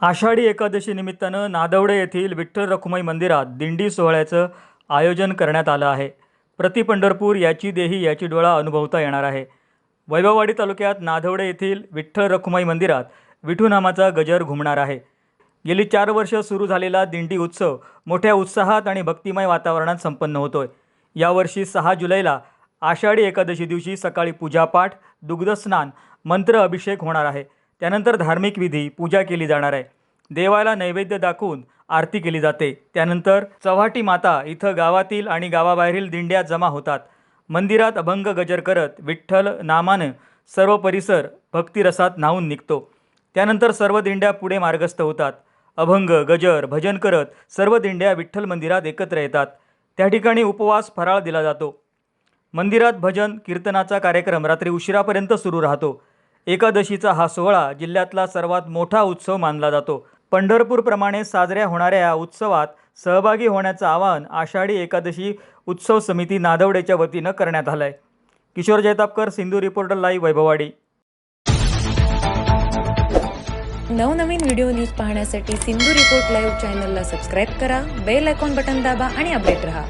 आषाढी एकादशी निमित्तानं नादवडे येथील विठ्ठल रखुमाई मंदिरात दिंडी सोहळ्याचं आयोजन करण्यात आलं आहे. प्रति पंढरपूर याची देही याची डोळा अनुभवता येणार आहे. वैभववाडी तालुक्यात नादवडे येथील विठ्ठल रखुमाई मंदिरात विठू नामाचा गजर घुमणार आहे. गेली चार वर्ष सुरू झालेला दिंडी उत्सव मोठ्या उत्साहात आणि भक्तिमय वातावरणात संपन्न होतोय. यावर्षी सहा जुलैला आषाढी एकादशी दिवशी सकाळी पूजापाठ दुग्धस्नान मंत्र अभिषेक होणार आहे. त्यानंतर धार्मिक विधी पूजा केली जाणार आहे. देवाला नैवेद्य दाखवून आरती केली जाते. त्यानंतर चव्हाटी माता इथं गावातील आणि गावाबाहेरील दिंड्या जमा होतात. मंदिरात अभंग गजर करत विठ्ठल नामानं सर्व परिसर भक्तिरसात न्हावून निघतो. त्यानंतर सर्व दिंड्या पुढे मार्गस्थ होतात. अभंग गजर भजन करत सर्व दिंड्या विठ्ठल मंदिरात एकत्र येतात. त्या ठिकाणी उपवास फराळ दिला जातो. मंदिरात भजन कीर्तनाचा कार्यक्रम रात्री उशिरापर्यंत सुरू राहतो. एकादशीचा हा सोहळा जिल्ह्यातला सर्वात मोठा उत्सव मानला जातो. पंढरपूरप्रमाणे साजऱ्या होणाऱ्या या उत्सवात सहभागी होण्याचं आवाहन आषाढी एकादशी उत्सव समिती नादवडेच्या वतीनं करण्यात आलं आहे किशोर जैतापकर सिंधू रिपोर्टर लाईव्ह वैभववाडी. नवनवीन व्हिडिओ न्यूज पाहण्यासाठी सिंधू रिपोर्ट लाईव्ह चॅनलला सबस्क्राईब करा बेल आयकॉन बटन दाबा आणि अपडेट रहा.